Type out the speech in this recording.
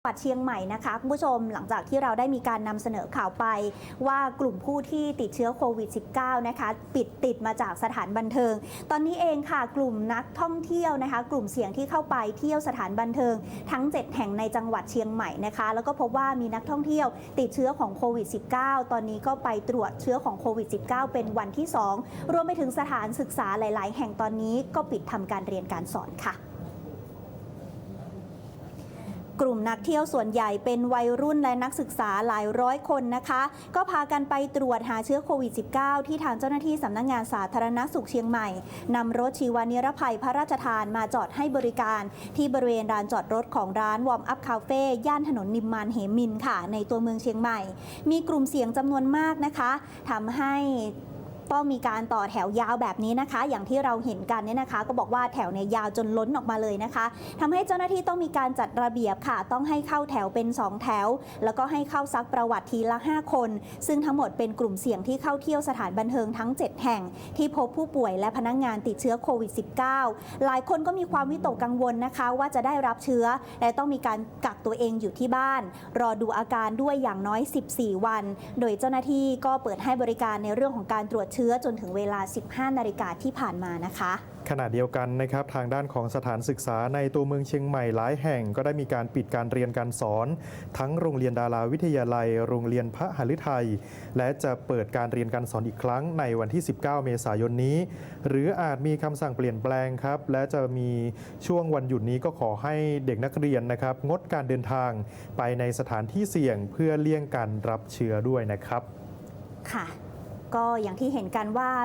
จังหวัดเชียงใหม่นะคะคุณผู้ชมหลังจากที่เราได้มีการนำเสนอข่าวไป ว่ากลุ่มผู้ที่ติดเชื้อโควิด -19 นะคะ ปิดติดมาจากสถานบันเทิง ตอนนี้เองค่ะกลุ่มนักท่องเที่ยวนะคะ กลุ่มเสี่ยงที่เข้าไปเที่ยวสถานบันเทิง ทั้ง 7 แห่งในจังหวัดเชียงใหม่นะคะ แล้วก็พบว่ามีนักท่องเที่ยวติดเชื้อของโควิด -19 ตอนนี้ก็ไปตรวจเชื้อของโควิด -19 เป็นวันที่ 2 รวมไปถึงสถานศึกษาหลาย ๆ แห่งตอนนี้ก็ปิดทำการเรียนการสอนค่ะ กลุ่มนักเที่ยวส่วนใหญ่เป็นวัยรุ่นและนักศึกษาหลายร้อยคนนะคะ ก็พากันไปตรวจหาเชื้อโควิด -19 ที่ทางเจ้าหน้าที่สำนักงงานสาธารณสุขเชียงใหม่นำรถชีวานิรภัยพระราชทานมาจอดให้บริการ ที่บริเวณลานจอดรถของร้านวอร์มอัพคาเฟ่ย่านถนนนิมมานเหมินค่ะ ในตัวเมืองเชียงใหม่ มีกลุ่มเสี่ยงจำนวนมากนะคะทำให้ ต้องมีการต่อแถวยาวแบบนี้นะคะ อย่างที่เราเห็นกันเนี่ยนะคะ ก็บอกว่าแถวเนี่ยยาวจนล้นออกมาเลยนะคะทำให้เจ้าหน้าที่ต้องมีการจัดระเบียบค่ะ ต้องให้เข้าแถวเป็น 2 แถว แล้วก็ให้เข้าซักประวัติทีละ 5 คน ซึ่งทั้งหมดเป็นกลุ่มเสี่ยงที่เข้าเที่ยวสถานบันเทิงทั้ง 7 แห่ง ที่พบผู้ป่วยและพนักงานติดเชื้อโควิด -19 หลายคนก็มีความวิตกกังวลนะคะ ว่าจะได้รับเชื้อ และต้องมีการกักตัวเองอยู่ที่บ้าน รอดูอาการด้วยอย่างน้อย 14 วัน โดยเจ้าหน้าที่ก็เปิดให้บริการในเรื่องของการตรวจเชื้อจนถึงเวลา 15 นาฬิกาที่ผ่านมานะคะขณะเดียวกันนะครับทางด้านของสถานศึกษาในตัวเมืองเชียงใหม่หลายแห่ง ก็ได้มีการปิดการเรียนการสอน ทั้งโรงเรียนดาราวิทยาลัย โรงเรียนพระหฤทัย และจะเปิดการเรียนการสอนอีกครั้งในวันที่ 19 เมษายนนี้ หรืออาจมีคำสั่งเปลี่ยนแปลงครับ และจะมีช่วงวันหยุดนี้ก็ขอให้เด็กนักเรียนนะครับ งดการเดินทางไปในสถานที่เสี่ยงเพื่อเลี่ยงการรับเชื้อด้วยนะครับ ค่ะ ก็อย่างที่เห็นกันว่า